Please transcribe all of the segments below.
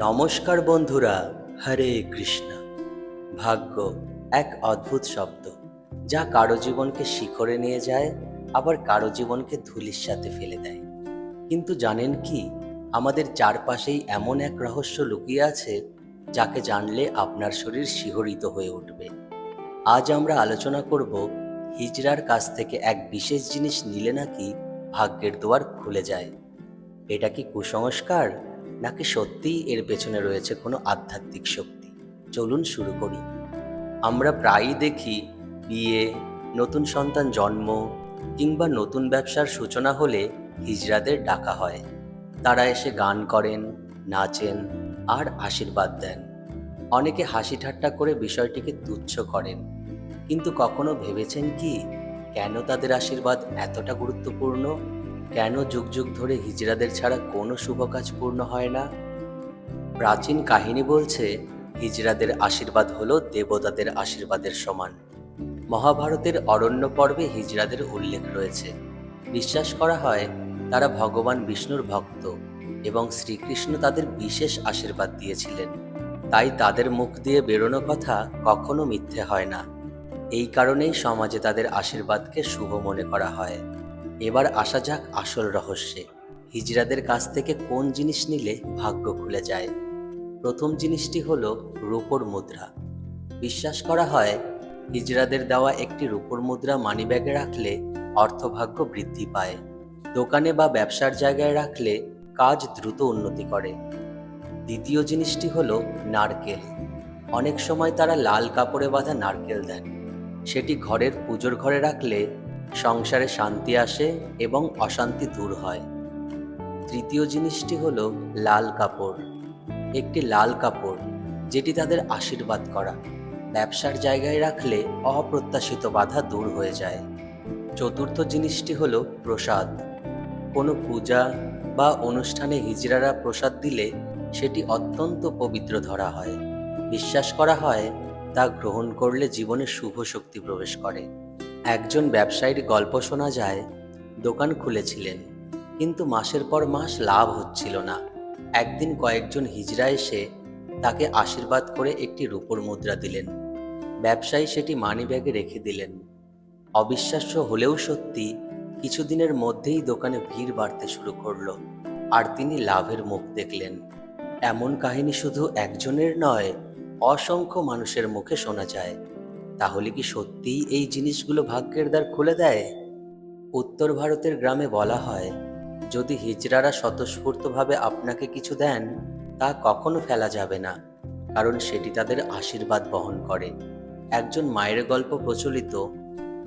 নমস্কার বন্ধুরা, হরে কৃষ্ণ। ভাগ্য এক অদ্ভুত শব্দ, যা কারও জীবনকে শিখরে নিয়ে যায়, আবার কারও জীবনকে ধুলির সাথে ফেলে দেয়। কিন্তু জানেন কি, আমাদের চারপাশেই এমন এক রহস্য লুকিয়ে আছে, যাকে জানলে আপনার শরীর শিহরিত হয়ে উঠবে। আজ আমরা আলোচনা করব, হিজড়ার কাছ থেকে এক বিশেষ জিনিস নিলে নাকি ভাগ্যের দুয়ার খুলে যায়। এটা কি কুসংস্কার? নাকি সত্যিই এর পেছনে রয়েছে কোনো আধ্যাত্মিক শক্তি? চলুন শুরু করি। আমরা প্রায়ই দেখি বিয়ে, নতুন সন্তান জন্ম কিংবা নতুন ব্যবসার সূচনা হলে হিজড়াদের ডাকা হয়। তারা এসে গান করেন, নাচেন আর আশীর্বাদ দেন। অনেকে হাসি ঠাট্টা করে বিষয়টিকে তুচ্ছ করেন। কিন্তু কখনো ভেবেছেন কি, কেন তাদের আশীর্বাদ এতটা গুরুত্বপূর্ণ? কেন যুগ যুগ ধরে হিজড়াদের ছাড়া কোনো শুভ কাজ পূর্ণ হয় না? প্রাচীন কাহিনী বলছে, হিজড়াদের আশীর্বাদ হলো দেবতাদের আশীর্বাদের সমান। মহাভারতের অরণ্য পর্বে হিজড়াদের উল্লেখ রয়েছে। বিশ্বাস করা হয়, তারা ভগবান বিষ্ণুর ভক্ত এবং শ্রীকৃষ্ণ তাদের বিশেষ আশীর্বাদ দিয়েছিলেন। তাই তাদের মুখ দিয়ে বেরোনো কথা কখনো মিথ্যে হয় না। এই কারণেই সমাজে তাদের আশীর্বাদকে শুভ মনে করা হয়। এবার আসা যাক আসল রহস্যে। হিজড়াদের কাছ থেকে কোন জিনিস নিলে ভাগ্য খুলে যায়? প্রথম জিনিসটি হল রূপোর মুদ্রা। বিশ্বাস করা হয়, হিজড়াদের দেওয়া একটি রূপোর মুদ্রা মানিব্যাগে রাখলে অর্থভাগ্য বৃদ্ধি পায়। দোকানে বা ব্যবসার জায়গায় রাখলে কাজ দ্রুত উন্নতি করে। দ্বিতীয় জিনিসটি হলো নারকেল। অনেক সময় তারা লাল কাপড়ে বাঁধা নারকেল দেন। সেটি ঘরের পুজোর ঘরে রাখলে সংসারে শান্তি আসে এবং অশান্তি দূর হয়। তৃতীয় জিনিসটি হলো লাল কাপড়। একটি লাল কাপড়, যেটি তাদের আশীর্বাদ করা। ব্যবসার জায়গায় রাখলে অপ্রত্যাশিত বাধা দূর হয়ে যায়। চতুর্থ জিনিসটি হলো প্রসাদ। কোনো পূজা বা অনুষ্ঠানে হিজড়ারা প্রসাদ দিলে সেটি অত্যন্ত পবিত্র ধরা হয়। বিশ্বাস করা হয়, তা গ্রহণ করলে জীবনে শুভ শক্তি প্রবেশ করে। একজন ব্যবসায়ীর গল্প শোনা যায়, দোকান খুলেছিলেন, কিন্তু মাসের পর মাস লাভ হচ্ছিল না। একদিন কয়েকজন হিজড়া এসে তাকে আশীর্বাদ করে একটি রূপোর মুদ্রা দিলেন। ব্যবসায়ী সেটি মানিব্যাগে রেখে দিলেন। অবিশ্বাস্য হলেও সত্যি, কিছুদিনের মধ্যেই দোকানে ভিড় বাড়তে শুরু করল, আর তিনি লাভের মুখ দেখলেন। এমন কাহিনী শুধু একজনের নয়, অসংখ্য মানুষের মুখে শোনা যায়। তাহলে কি সত্যিই এই জিনিসগুলো ভাগ্যের দ্বার খুলে দেয়? উত্তর ভারতের গ্রামে বলা হয়, যদি হিজড়ারা স্বতঃস্ফূর্তভাবে আপনাকে কিছু দেন, তা কখনো ফেলা যাবে না, কারণ সেটি তাদের আশীর্বাদ বহন করে। একজন মায়ের গল্প প্রচলিত,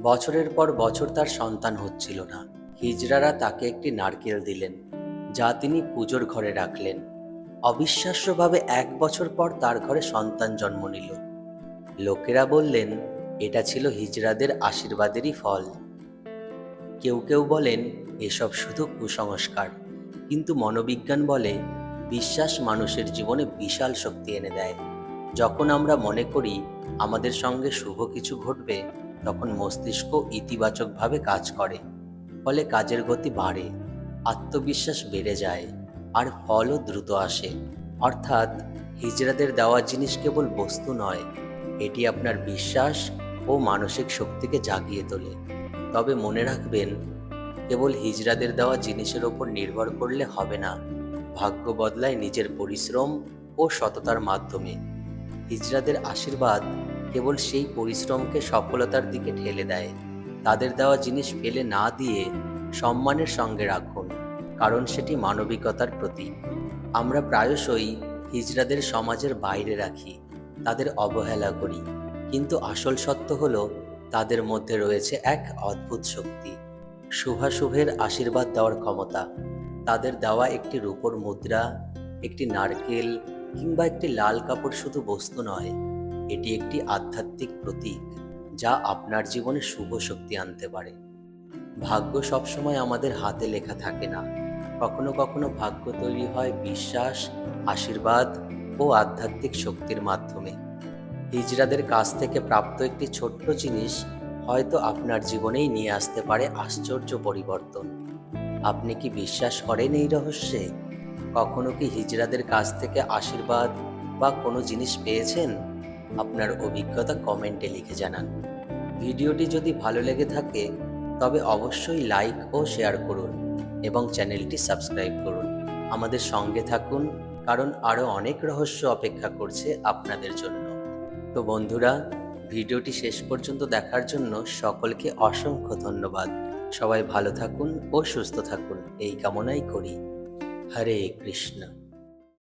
বছরের পর বছর তার সন্তান হচ্ছিল না। হিজড়ারা তাকে একটি নারকেল দিলেন, যা তিনি পুজোর ঘরে রাখলেন। অবিশ্বাস্যভাবে এক বছর পর তার ঘরে সন্তান জন্ম নিল। লোকেরা বললেন, এটা ছিল হিজড়াদের আশীর্বাদেরই ফল। কেউ কেউ বলেন, এসব শুধু কুসংস্কার। কিন্তু মনোবিজ্ঞান বলে, বিশ্বাস মানুষের জীবনে বিশাল শক্তি এনে দেয়। যখন আমরা মনে করি আমাদের সঙ্গে শুভ কিছু ঘটবে, তখন মস্তিষ্ক ইতিবাচকভাবে কাজ করে, ফলে কাজের গতি বাড়ে, আত্মবিশ্বাস বেড়ে যায়, আর ফলও দ্রুত আসে। অর্থাৎ হিজড়াদের দেওয়া জিনিস কেবল বস্তু নয় এটি আপনার বিশ্বাস ও মানসিক শক্তিকে জাগিয়ে তোলে। তবে মনে রাখবেন, কেবল হিজড়াদের দেওয়া জিনিসের ওপর নির্ভর করলে হবে না। ভাগ্য বদলায় নিজের পরিশ্রম ও সততার মাধ্যমে। হিজড়াদের আশীর্বাদ কেবল সেই পরিশ্রমকে সফলতার দিকে ঠেলে দেয়। তাদের দেওয়া জিনিস ফেলে না দিয়ে সম্মানের সঙ্গে রাখুন, কারণ সেটি মানবিকতার প্রতীক। আমরা প্রায়শই হিজড়াদের সমাজের বাইরে রাখি। তাদের অবহেলা করি। কিন্তু আসল সত্য হলো, তাদের মধ্যে রয়েছে এক অদ্ভুত শক্তি। শুভাশুভের আশীর্বাদ দেওয়ার ক্ষমতা। তাদের দেওয়া একটি রূপোর মুদ্রা, একটি নারকেল কিংবা একটি লাল কাপড় শুধু বস্তু নয়, এটি একটি আধ্যাত্মিক প্রতীক যা আপনার জীবনে শুভ শক্তি আনতে পারে। ভাগ্য সবসময় আমাদের হাতে লেখা থাকে না। কখনো কখনো ভাগ্য তৈরি হয় বিশ্বাস, আশীর্বাদ ও আধ্যাত্মিক শক্তির মাধ্যমে। হিজড়াদের কাছ থেকে প্রাপ্ত একটি ছোট্ট জিনিস হয়তো আপনার জীবনেই নিয়ে আসতে পারে আশ্চর্য পরিবর্তন। আপনি কি বিশ্বাস করেন এই রহস্যে? কখনো কি হিজড়াদের কাছ থেকে আশীর্বাদ বা কোনো জিনিস পেয়েছেন? আপনার অভিজ্ঞতা কমেন্টে লিখে জানান। ভিডিওটি যদি ভালো লেগে থাকে, তবে অবশ্যই লাইক ও শেয়ার করুন এবং চ্যানেলটি সাবস্ক্রাইব করুন। আমাদের সঙ্গে থাকুন কারণ আরও অনেক রহস্য অপেক্ষা করছে আপনাদের জন্য। তো বন্ধুরা, ভিডিওটি শেষ পর্যন্ত দেখার জন্য সকলকে অসংখ্য ধন্যবাদ। সবাই ভালো থাকুন ও সুস্থ থাকুন। এই কামনাই করি। হরে কৃষ্ণ।